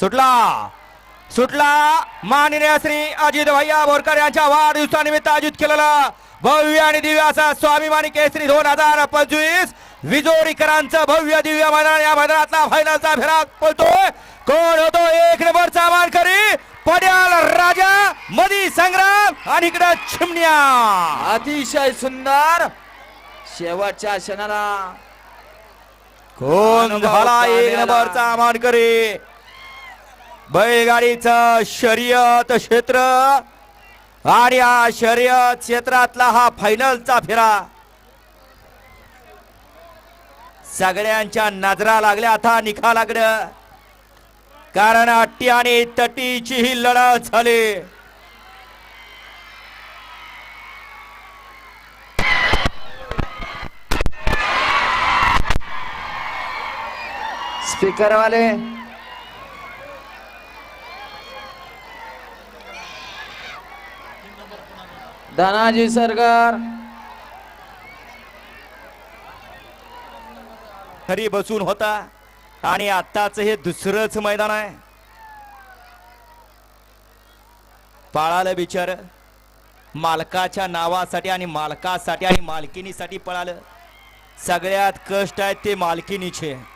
सुटला. सुटला. माननीय श्री अजित भैया बोरकर यांच्या वाढदिवसानिमित्त आयोजित केलेला भव्य आणि दिव्य असा स्वाभिमानी केसरी दोन हजार पंचवीस विजोरीकरांचं भव्य दिव्य मैदान या मैदानातला फायनलचा फिराक पळतोय. कोण होतो? एक नंबरचा मानकरी पड्याल राजा मधी संग्राम आणि इकडे चिमण्या. अतिशय सुंदर. शेवटच्या क्षणाला. कोण झाला? एक. नंबरचा मानकरी बैलगाडीचा शर्यत क्षेत्र आणि हा शर्यत क्षेत्रातला हा फायनलचा फेरा. सगळ्यांच्या नजरा लागल्या आता निखा लागलं. कारण अट्टी आणि तटीची ही लढत झाली. स्पीकर धनाजी सरकार. खरी बसून होता आणि आताच हे दुसरंच मैदान आहे. पळालं बिचार. मालकाच्या नावासाठी आणि मालकासाठी आणि मालकिनीसाठी पळालं. सगळ्यात कष्ट आहेत ते मालकिनीचे.